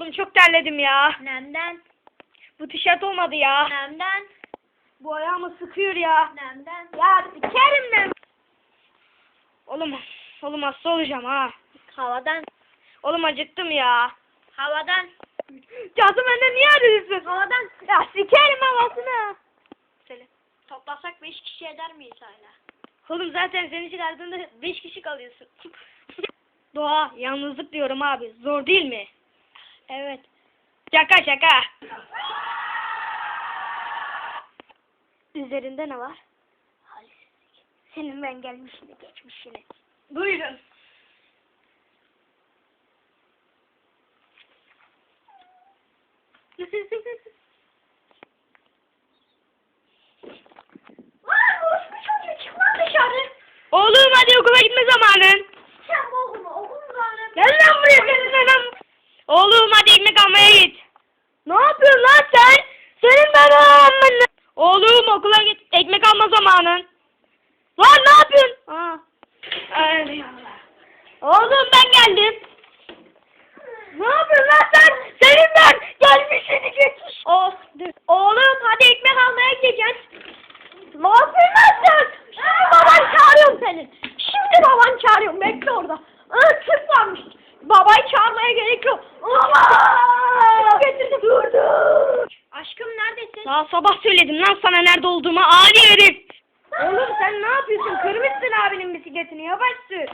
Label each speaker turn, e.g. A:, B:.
A: Oğlum çok terledim ya.
B: Nemden.
A: Bu tişört olmadı ya.
B: Nemden.
A: Bu ayağımı sıkıyor ya.
B: Nemden.
A: Ya sikerim ben. Oğlum, oğlum hasta olacağım ha.
B: Havadan.
A: Oğlum acıktım ya.
B: Havadan.
A: Kazım benden niye arıyorsun?
B: Havadan.
A: Ya sikerim havasını. Söyle.
B: Toplasak beş kişi eder miyiz hala?
A: Oğlum zaten seni çıkardığında beş kişi kalıyorsun. Doğa, yalnızlık diyorum abi. Zor değil mi?
B: Evet.
A: Şaka şaka. Üzerinde ne var?
B: Halsizlik.
A: Senin ben gelmişini geçmişini.
B: Buyurun.
A: Oğlum hadi okula gitme zamanın.
B: Sen bu okulu okul zaten.
A: Gel lan buraya lan. Oğlum hadi ekmek almaya git. Ne yapıyorsun lan sen? Senin ben amına. Oğlum okula git. Ekmek alma zamanın. Lan ne yapıyorsun? Aa. Ay. Oğlum ben geldim. Ne yapıyorsun lan sen? Senin ben gelmişini geçmiş. Oh, dur. Oğlum hadi ekmek almaya gideceğiz. Ne yapıyorsun lan sen?
B: Şimdi baban çağırıyorum senin. Şimdi baban çağırıyorum. Bekle orada. Aa, varmış. Babayı çağırmaya gerek yok. Baba! Getirdim. Dur dur. Aşkım neredesin?
A: Daha sabah söyledim lan sana nerede olduğumu adi herif. Oğlum sen ne yapıyorsun? Kırmışsın abinin bisikletini yavaş sür.